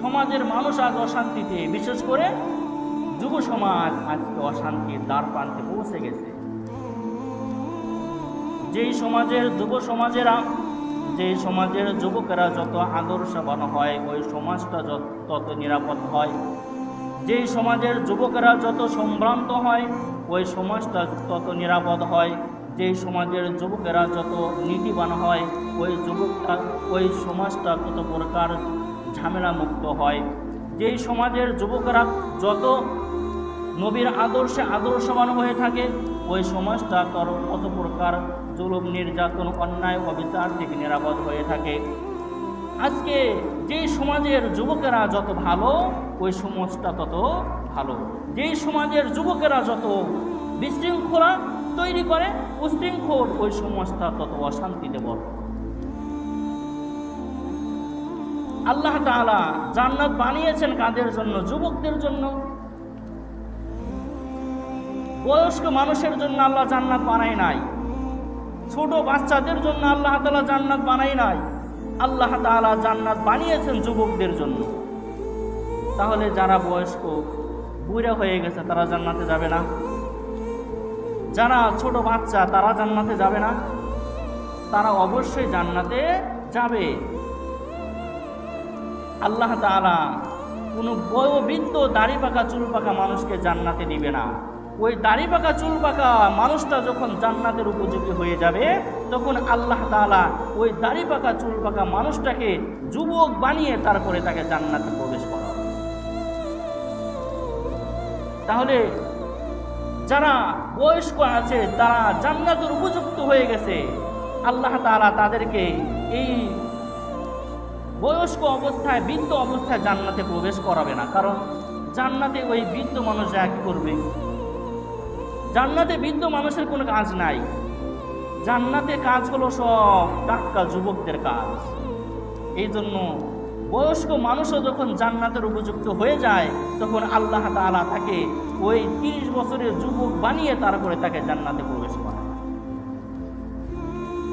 সমাজের মানুষ আজ অশান্তিতে। বিশেষ করে যুব সমাজ আজকে অশান্তির দ্বার প্রান্তে পৌঁছে গেছে। যেই সমাজের যুব সমাজেরা, যেই সমাজের যুবকেরা যত আদর্শবান হয়, ওই সমাজটা তত নিরাপদ হয়। যেই সমাজের যুবকেরা যত সম্ভ্রান্ত হয়, ওই সমাজটা তত নিরাপদ হয়। যেই সমাজের যুবকেরা যত নীতিবান হয়, ওই যুবকটা, ওই সমাজটা তত প্রকার ঝামেলা মুক্ত হয়। যেই সমাজের যুবকেরা যত নবীর আদর্শে আদর্শবান হয়ে থাকে, ওই সমাজটা তর কত প্রকার জুলুম, নির্যাতন, অন্যায়, অবিচার থেকে নিরাপদ হয়ে থাকে। আজকে যেই সমাজের যুবকেরা যত ভালো, ওই সমাজটা তত ভালো। যেই সমাজের যুবকেরা যত বিশৃঙ্খলা তৈরি করে, উশৃঙ্খল, ওই সমাজটা তত অশান্তিতে বড় আল্লাহ তাআলা জান্নাত বানিয়েছেন কাদের জন্য? যুবকদের জন্য। বয়স্ক মানুষের জন্য আল্লাহ জান্নাত বানাই নাই। ছোট বাচ্চাদের জন্য আল্লাহ তাআলা জান্নাত বানাই নাই। আল্লাহ তাআলা জান্নাত বানিয়েছেন যুবকদের জন্য। তাহলে যারা বয়স্ক, বুড়া হয়ে গেছে, তারা জান্নাতে যাবে না। যারা ছোট বাচ্চা, তারা জান্নাতে যাবে না। তারা অবশ্যই জান্নাতে যাবে। আল্লাহ তাআলা কোনো বয়োবৃদ্ধ দাড়ি পাকা, চুল পাকা মানুষকে জান্নাতে দিবে না। ওই দাড়ি পাকা, চুল পাকা মানুষটা যখন জান্নাতের উপযোগী হয়ে যাবে, তখন আল্লাহ তাআলা ওই দাড়ি পাকা, চুল পাকা মানুষটাকে যুবক বানিয়ে তারপরে তাকে জান্নাতে প্রবেশ করা তাহলে যারা বয়স্ক আছে, তারা জান্নাতের উপযুক্ত হয়ে গেছে, আল্লাহ তাআলা তাদেরকে এই বয়স্ক অবস্থায়, বৃদ্ধ অবস্থায় জান্নাতে প্রবেশ করাবে না। কারণ জান্নাতে ওই বৃদ্ধ মানুষ যা করবে? জান্নাতে বৃদ্ধ মানুষের কোনো কাজ নাই। জান্নাতে কাজ হলো সব টাটকা যুবকদের কাজ। এই জন্য বয়স্ক মানুষও যখন জান্নাতের উপযুক্ত হয়ে যায়, তখন আল্লাহ তালা তাকে ওই তিরিশ বছরের যুবক বানিয়ে তারপরে তাকে জান্নাতে প্রবেশ করায়।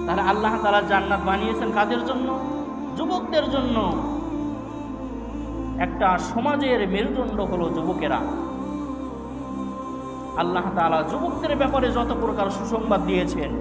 তাহলে আল্লাহ তাআলা জান্নাত বানিয়েছেন কাদের জন্য? যুবকদের জন্য একটা সমাজের মেরুদণ্ড হলো যুবকেরা। আল্লাহ তালা যুবকদের ব্যাপারে যত প্রকার সুসংবাদ দিয়েছেন